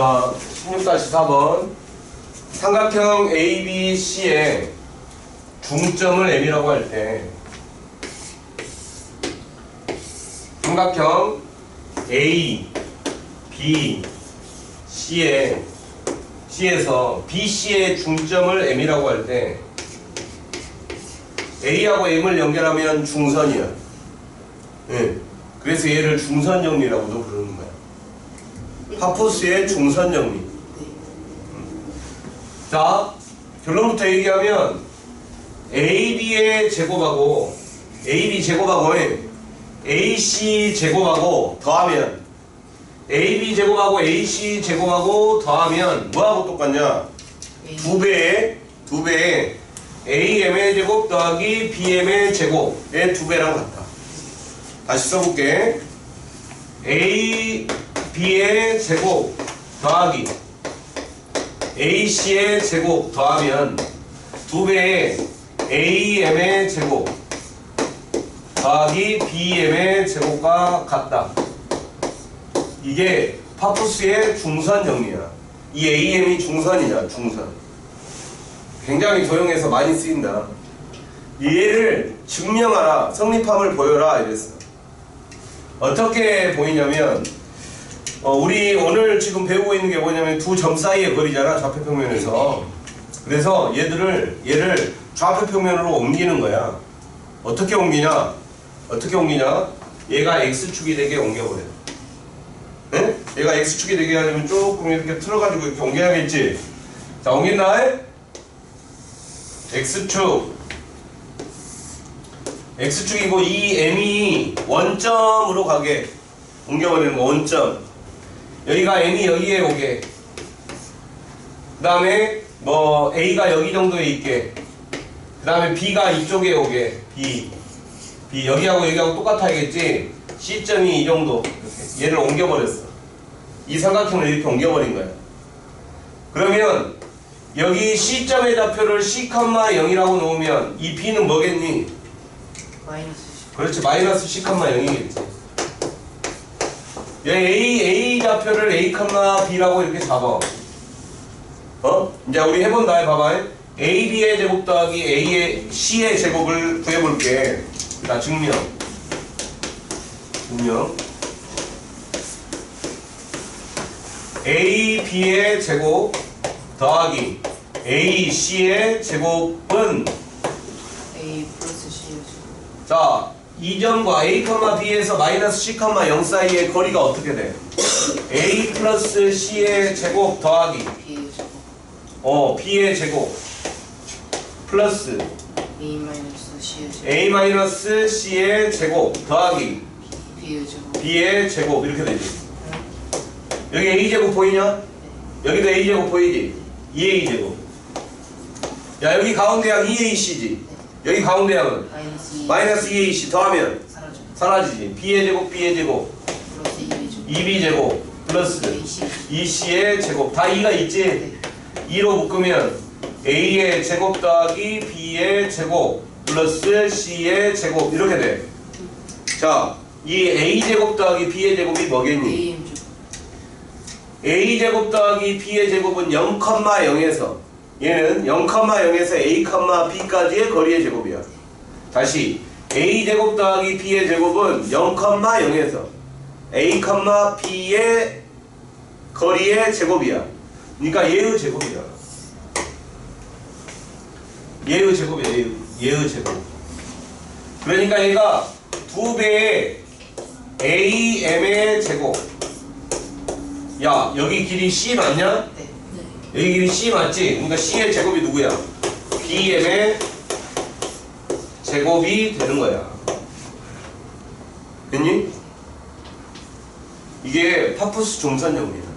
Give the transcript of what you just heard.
자, 16-4번. 삼각형 ABC의 중점을 M이라고 할 때, 삼각형 A, B, C의 C에서 BC의 중점을 M이라고 할 때, A하고 M을 연결하면 중선이야. 예. 그래서 얘를 중선 정리라고도 부르는 거야. 파푸스의 중선 정리. 자, 결론부터 얘기하면 AB의 제곱하고 AB 제곱하고 AC 제곱하고 더하면 AB 제곱하고 AC 제곱하고 더하면 뭐하고 똑같냐? 두 배의 두 배의 AM의 제곱 더하기 BM의 제곱의 두 배랑 같다. 다시 써볼게. A B의 제곱 더하기 AC의 제곱 더하면 두 배의 AM의 제곱 더하기 BM의 제곱과 같다. 이게 파푸스의 중선 정리야. 이 AM이 중선이냐, 중선. 굉장히 조용해서 많이 쓰인다. 얘를 증명하라, 성립함을 보여라 이랬어. 어떻게 보이냐면 어, 우리 오늘 지금 배우고 있는 게 뭐냐면 두 점 사이의 거리잖아 좌표 평면에서. 그래서 얘들을 얘를 좌표 평면으로 옮기는 거야. 어떻게 옮기냐? 어떻게 옮기냐? 얘가 x축이 되게 옮겨버려. 네? 얘가 x축이 되게 하려면 조금 이렇게 틀어가지고 이렇게 옮겨야겠지? 자 옮긴다. X축. X축이고 이 m이 원점으로 가게. 옮겨버리는 거 원점 여기가 m이 여기에 오게. 그 다음에 뭐 a가 여기 정도에 있게. 그 다음에 b가 이쪽에 오게. B. B 여기하고 여기하고 똑같아야겠지? C점이 이 정도. 이렇게 얘를 옮겨버렸어. 이 삼각형을 이렇게 옮겨버린 거야. 그러면 여기 c점의 좌표를 c,0이라고 놓으면 이 b는 뭐겠니? 마이너스 그렇지. 마이너스 c, 0이겠지. 얘 A, A 좌표를 A, B라고 이렇게 잡아. 어? 이제 우리 해본다 해봐봐 A, B의 제곱 더하기 A의 C의 제곱을 구해볼게. 자 증명. 증명. A, B의 제곱 더하기 A, C의 제곱은? A 플러스 C 자, 이 점과 A, B에서 마이너스 C, 0 사이의 거리가 어떻게 돼? A 플러스 C의 제곱 더하기. B 제곱. 어, B의 제곱. 플러스. A 마이너스 C의 제곱. A 마이너스 C의 제곱 더하기. B의 제곱. B의 제곱. 이렇게 되지. 여기 A 제곱 보이냐? 여기도 A 제곱 보이지? 2A 제곱. 야, 여기 가운데 양 2AC지. 여기 가운데 양은? 마이너스 2 마이너스 2AC 더하면? 사라져 사라지지. B의 제곱, B의 제곱, 플러스 2의 제곱. 2B 제곱 플러스 AC 2C의 제곱 다 2가 있지? 네 2로 묶으면 A의 제곱 더하기 B의 제곱 플러스 C의 제곱 이렇게 돼. 자, 이 A 제곱 더하기 B의 제곱이 뭐겠니? AM 제곱 A 제곱 더하기 B의 제곱은 0,0에서 얘는 0,0에서 A, B까지의 거리의 제곱이야. 다시 A 제곱 더하기 B의 제곱은 0,0에서 A, B의 거리의 제곱이야. 그러니까 얘의 제곱이야. 얘의 제곱이야. 얘의, 얘의 제곱. 그러니까 얘가 두 배의 AM의 제곱. 야, 여기 길이 C 맞냐? 네 여기 길이 C 맞지? 그러니까 C의 제곱이 누구야? BM의 제곱이 되는 거야. 됐니? 이게 파푸스 종선형이야.